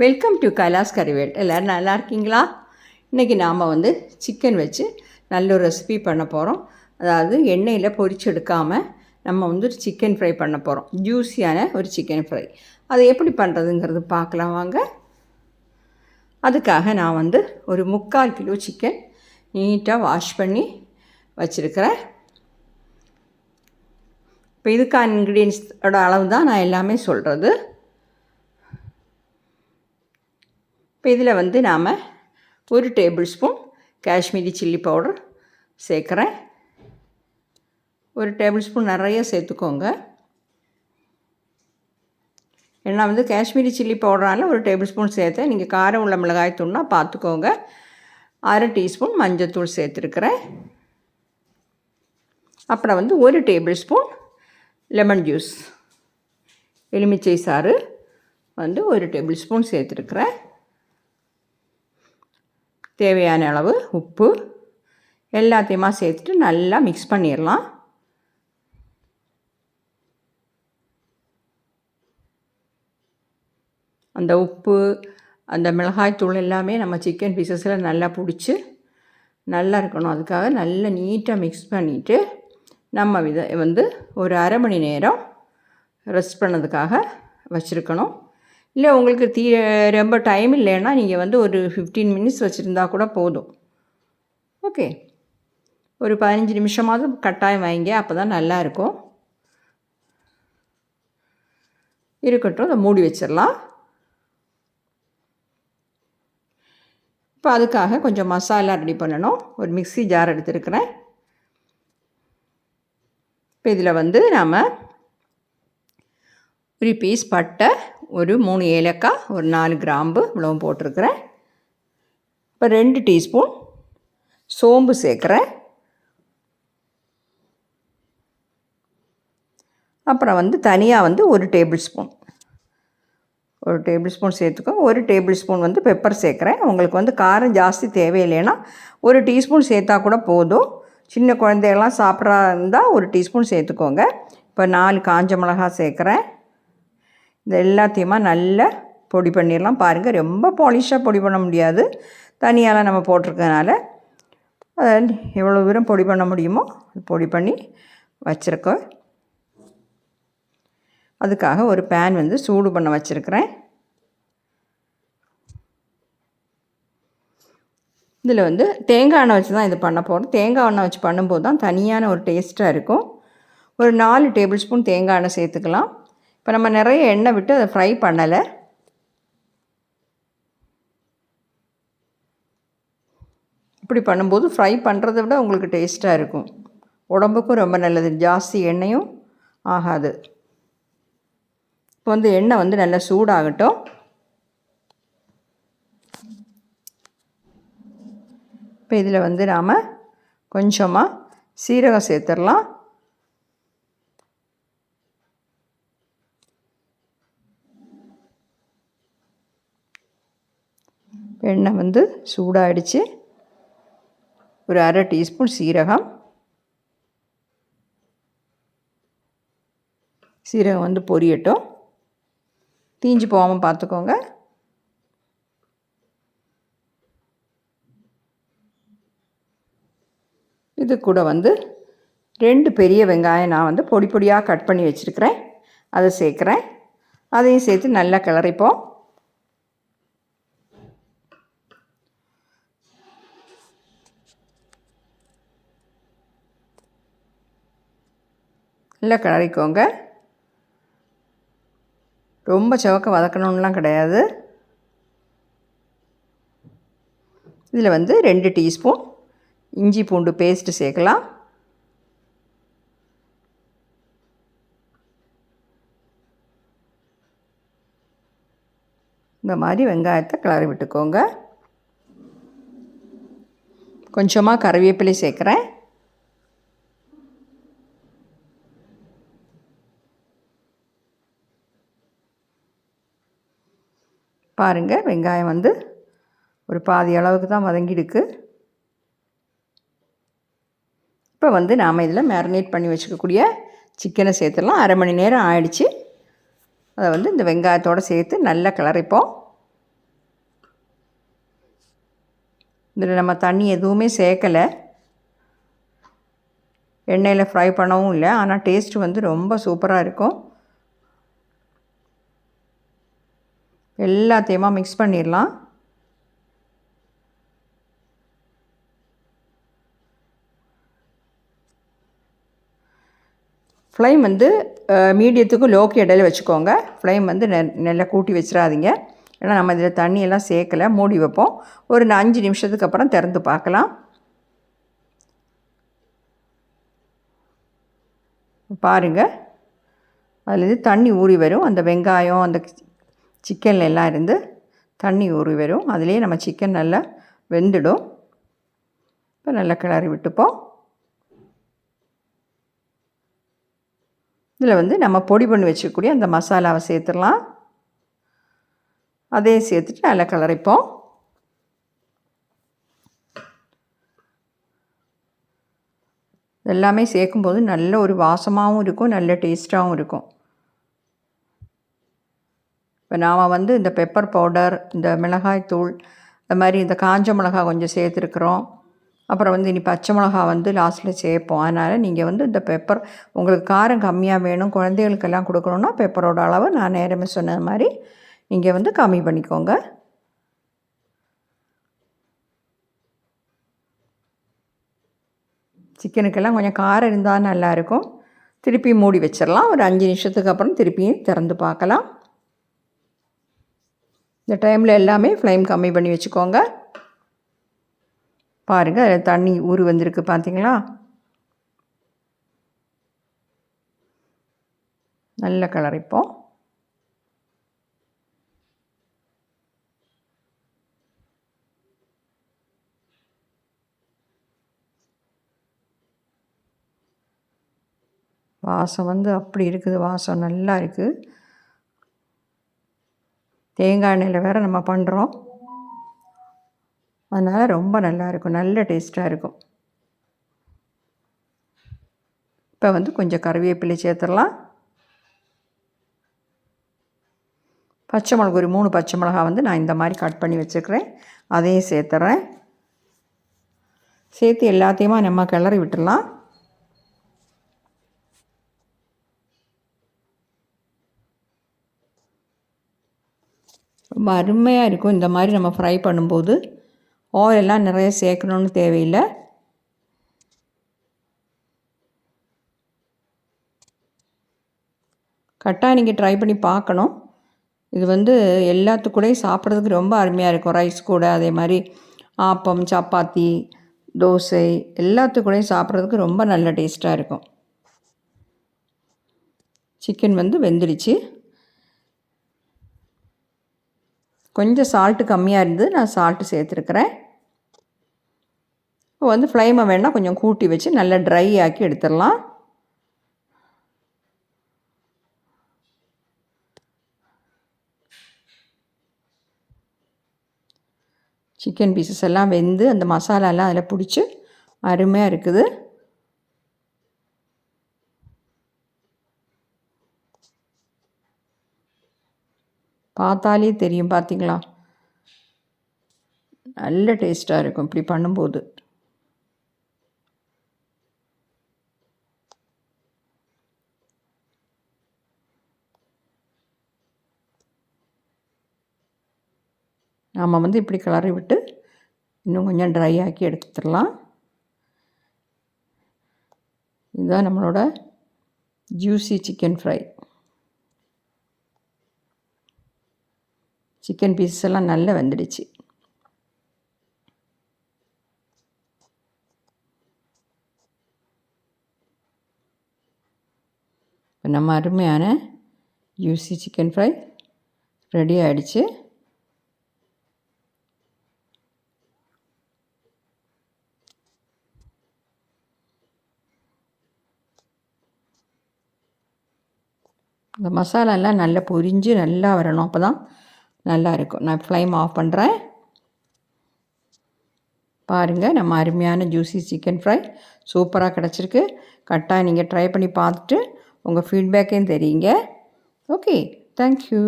Welcome to Kailash கறிவேல் எல்லோரும் நல்லா இருக்கீங்களா? இன்றைக்கி நாம் வந்து சிக்கன் வச்சு நல்ல ஒரு ரெசிபி பண்ண போகிறோம் அதாவது எண்ணெயில் பொரிச்சு எடுக்காமல் நம்ம வந்து ஒரு சிக்கன் ஃப்ரை பண்ண போகிறோம் ஜூஸியான ஒரு சிக்கன் ஃப்ரை அதை எப்படி பண்ணுறதுங்கிறது பார்க்கலாம் வாங்க. அதுக்காக நான் வந்து ஒரு முக்கால் கிலோ சிக்கன் நீட்டாக வாஷ் பண்ணி வச்சுருக்கிறேன். இப்போ இதுக்கான இன்க்ரீடியன்ஸோட அளவு தான் நான் எல்லாமே சொல்கிறது இப்போ இதில் வந்து நாம் ஒரு table spoon Kashmiri chilli powder சேர்க்குறேன். ஒரு டேபிள் ஸ்பூன் நிறைய சேர்த்துக்கோங்க. ஏன்னா வந்து காஷ்மீரி சில்லி பவுடரால் ஒரு டேபிள் ஸ்பூன் சேர்த்தேன். நீங்கள் காரம் உள்ள மிளகாய் தூள்னா பார்த்துக்கோங்க. அரை டீஸ்பூன் மஞ்சத்தூள் சேர்த்துருக்குறேன். அப்புறம் வந்து ஒரு டேபிள் ஸ்பூன் லெமன் ஜூஸ். எலுமிச்சை சாறு வந்து ஒரு டேபிள் ஸ்பூன் சேர்த்துருக்குறேன். தேவையான அளவு உப்பு எல்லாத்தையுமா சேர்த்துட்டு நல்லா மிக்ஸ் பண்ணிடலாம். அந்த உப்பு அந்த மிளகாய்த்தூள் எல்லாமே நம்ம சிக்கன் பீசஸில் நல்லா பிடிச்சி நல்லா இருக்கணும். அதுக்காக நல்லா நீட்டாக மிக்ஸ் பண்ணிவிட்டு நம்ம வித வந்து ஒரு அரை மணி நேரம் ரெஸ்ட் பண்ணதுக்காக வச்சுருக்கணும். இல்லை உங்களுக்கு தீ ரொம்ப டைம் இல்லைன்னா நீங்கள் வந்து ஒரு ஃபிஃப்டீன் மினிட்ஸ் வச்சுருந்தா கூட போதும். ஓகே ஒரு பதினஞ்சு நிமிஷமாவது கட்டாயம் வைங்க அப்போ தான் நல்லாயிருக்கும் இருக்கட்டும் அதை மூடி வச்சிடலாம். இப்போ அதுக்காக கொஞ்சம் மசாலா ரெடி பண்ணணும். ஒரு மிக்ஸி ஜார் எடுத்துருக்கிறேன். இப்போ இதில் வந்து நாம் ஒரு பீஸ் பட்டை ஒரு மூணு ஏலக்காய் ஒரு நாலு கிராம்பு இவ்வளவும் போட்டிருக்கிறேன். இப்போ ரெண்டு டீஸ்பூன் சோம்பு சேர்க்குறேன். அப்புறம் வந்து தனியாக வந்து ஒரு டேபிள் ஸ்பூன் ஒரு டேபிள் ஸ்பூன் சேர்த்துக்கோ. ஒரு டேபிள் ஸ்பூன் வந்து பெப்பர் சேர்க்குறேன். உங்களுக்கு வந்து காரம் ஜாஸ்தி தேவையில்லைன்னா ஒரு டீஸ்பூன் சேர்த்தா கூட போதும். சின்ன குழந்தைகள்லாம் சாப்பிட்றா இருந்தால் ஒரு டீஸ்பூன் சேர்த்துக்கோங்க. இப்போ நாலு காஞ்ச மிளகா சேர்க்குறேன். இது எல்லாத்தையுமா நல்லா பொடி பண்ணிடலாம். பாருங்கள் ரொம்ப பாலிஷாக பொடி பண்ண முடியாது. தனியால் நம்ம போட்டிருக்கனால. அதை எவ்வளோ தூரம் பொடி பண்ண முடியுமோ பொடி பண்ணி வச்சுருக்கோம். அதுக்காக ஒரு பேன் வந்து சூடு பண்ண வச்சுருக்கிறேன். இதில் வந்து தேங்காய் எண்ணெய் வச்சு தான் இது பண்ண போகிறோம் தேங்காய் எண்ணெய் வச்சு பண்ணும்போது தான் தனியான ஒரு டேஸ்ட்டாக இருக்கும். ஒரு நாலு டேபிள் ஸ்பூன் தேங்காய் எண்ணெய் சேர்த்துக்கலாம். இப்போ நம்ம நிறைய எண்ணெய் விட்டு அதை ஃப்ரை பண்ணலை. இப்படி பண்ணும்போது ஃப்ரை பண்ணுறத விட உங்களுக்கு டேஸ்ட்டாக இருக்கும். உடம்புக்கும் ரொம்ப நல்லது. ஜாஸ்தி எண்ணெயும் ஆகாது. இப்போ வந்து எண்ணெய் வந்து நல்லா சூடாகட்டும். இப்போ இதில் வந்து நாம் கொஞ்சமாக சீரகம் சேர்த்துடலாம். எண்ணெய் வந்து சூடாகிடுச்சு ஒரு அரை டீஸ்பூன் சீரகம். சீரகம் வந்து பொரியட்டும். தீஞ்சு போகாமல் பார்த்துக்கோங்க. இது கூட வந்து ரெண்டு பெரிய வெங்காயம் நான் வந்து பொடி பொடியாக கட் பண்ணி வச்சுருக்கிறேன். அதை சேர்க்குறேன். அதையும் சேர்த்து நல்லா கிளறிப்போம். நல்லா கிளறிக்கோங்க ரொம்ப செவக்க வதக்கணும்லாம் கிடையாது. இதில் வந்து ரெண்டு டீஸ்பூன் இஞ்சி பூண்டு பேஸ்ட்டு சேர்க்கலாம். இந்த மாதிரி வெங்காயத்தை கிளறி விட்டுக்கோங்க. கொஞ்சமாக கருவேப்பிலை சேர்க்குறேன். பாருங்கள் வெங்காயம் வந்து ஒரு பாதி அளவுக்கு தான் வதங்கிடுக்கு இப்போ வந்து நாம் இதில் மேரினேட் பண்ணி வச்சுக்கக்கூடிய சிக்கனை சேர்த்துடலாம். அரை மணி நேரம் ஆயிடுச்சு. அதை வந்து இந்த வெங்காயத்தோடு சேர்த்து நல்லா கிளறிப்போம். இதில் நம்ம தண்ணி எதுவுமே சேர்க்கலை. எண்ணெயில் ஃப்ரை பண்ணவும் இல்லை. ஆனால் டேஸ்ட்டு வந்து ரொம்ப சூப்பராக இருக்கும். எல்லாத்தையுமா மிக்ஸ் பண்ணிடலாம். ஃப்ளைம் வந்து மீடியத்துக்கும் லோக்கு இடையில வச்சுக்கோங்க. ஃப்ளைம் வந்து நெ நல்லா கூட்டி வச்சிடாதீங்க. ஏன்னா நம்ம இதில் தண்ணியெல்லாம் சேர்க்கலை மூடி வைப்போம். ஒரு அஞ்சு நிமிஷத்துக்கு அப்புறம் திறந்து பார்க்கலாம். பாருங்கள் அதுலேருந்து தண்ணி ஊறி வரும். அந்த வெங்காயம் அந்த சிக்கனில் எல்லாம் இருந்து தண்ணி ஊறி வரும். அதுலேயே நம்ம சிக்கன் நல்லா வெந்துடும். இப்போ நல்லா கிளறி விட்டுப்போம். இதில் வந்து நம்ம பொடி பண்ணி வச்சுக்கூடிய அந்த மசாலாவை சேர்த்துடலாம். அதையும் சேர்த்துட்டு நல்லா கிளறிப்போம். எல்லாமே சேர்க்கும்போது நல்ல ஒரு வாசமாகவும் இருக்கும் நல்ல டேஸ்ட்டாகவும் இருக்கும். இப்போ நாம் வந்து இந்த பெப்பர் பவுடர் இந்த மிளகாய் தூள் இந்த மாதிரி இந்த காஞ்ச மிளகாய் கொஞ்சம் சேர்த்துருக்குறோம். அப்புறம் வந்து இனி பச்சை மிளகா வந்து லாஸ்ட்டில் சேர்ப்போம். அதனால் நீங்கள் வந்து இந்த பெப்பர் உங்களுக்கு காரம் கம்மியாக வேணும் குழந்தைகளுக்கெல்லாம் கொடுக்கணுன்னா பெப்பரோட அளவு நான் நேரமே சொன்னது மாதிரி நீங்கள் வந்து கம்மி பண்ணிக்கோங்க. சிக்கனுக்கெல்லாம் கொஞ்சம் காரம் இருந்தால் நல்லாயிருக்கும் திருப்பி மூடி வச்சிடலாம் ஒரு அஞ்சு நிமிஷத்துக்கு அப்புறம் திருப்பியும் திறந்து பார்க்கலாம். இந்த டைமில் எல்லாமே ஃப்ளேம் கம்மி பண்ணி வச்சுக்கோங்க. பாருங்கள் அதில் தண்ணி ஊறி வந்திருக்கு பார்த்தீங்களா நல்ல கலர் இப்போ. வாசம் வந்து அப்படி இருக்குது வாசம் நல்லா இருக்குது தேங்காய் எண்ணெயில் வேறு நம்ம பண்ணுறோம் அதனால் ரொம்ப நல்லா இருக்கும். நல்ல டேஸ்ட்டாக இருக்கும். இப்போ வந்து கொஞ்சம் கருவேப்பிலை சேர்த்துடலாம். பச்சை மிளகு ஒரு மூணு பச்சை மிளகா வந்து நான் இந்த மாதிரி கட் பண்ணி வச்சுக்கிறேன். அதையும் சேர்த்துறேன். சேர்த்து எல்லாத்தையுமா நம்ம கிளறி விட்டுடலாம். ரொம்ப அருமையாக இருக்கும். இந்த மாதிரி நம்ம ஃப்ரை பண்ணும்போது ஆயிலெல்லாம் நிறைய சேர்க்கணுன்னு தேவையில்லை. கரெக்டாக நீங்கள் ட்ரை பண்ணி பார்க்கணும். இது வந்து எல்லாத்துக்கூடையும் சாப்பிட்றதுக்கு ரொம்ப அருமையாக இருக்கும். ரைஸ் கூட அதே மாதிரி ஆப்பம் சப்பாத்தி தோசை எல்லாத்துக்கூடையும் சாப்பிட்றதுக்கு ரொம்ப நல்ல டேஸ்ட்டாக இருக்கும். சிக்கன் வந்து வெந்துடுச்சு கொஞ்சம் சால்ட்டு கம்மியாக இருந்தது நான் சால்ட்டு சேர்த்துருக்குறேன். இப்போ வந்து ஃப்ளைமை வேணால் கொஞ்சம் கூட்டி வச்சு நல்லா ட்ரை ஆக்கி எடுத்துடலாம். சிக்கன் பீசஸ் எல்லாம் வெந்து அந்த மசாலாலாம் அதில் பிடிச்சி அருமையாக இருக்குது. பார்த்தாலே தெரியும் பார்த்தீங்களா? நல்ல டேஸ்ட்டாக இருக்கும் இப்படி பண்ணும்போது. நாம் வந்து இப்படி கிளறி விட்டு இன்னும் கொஞ்சம் ட்ரை ஆக்கி எடுத்துடலாம். இதுதான் நம்மளோட juicy chicken fry chicken pieces எல்லாம் நல்லா வந்துடுச்சு. இப்போ நம்ம அருமையான யூசி சிக்கன் ஃப்ரை ரெடி ஆகிடுச்சு இந்த மசாலாலாம் நல்லா பொரிஞ்சு நல்லா வரணும். அப்போ தான் நல்லா இருக்கும் நான் ஃப்ளைம் ஆஃப் பண்ணுறேன் பாருங்கள் நம்ம அருமையான ஜூஸி சிக்கன் ஃப்ரை சூப்பராக கிடச்சிருக்கு. கரெக்டாக நீங்கள் ட்ரை பண்ணி பார்த்துட்டு உங்கள் ஃபீட்பேக்கையும் தெரியுங்க. Okay thank you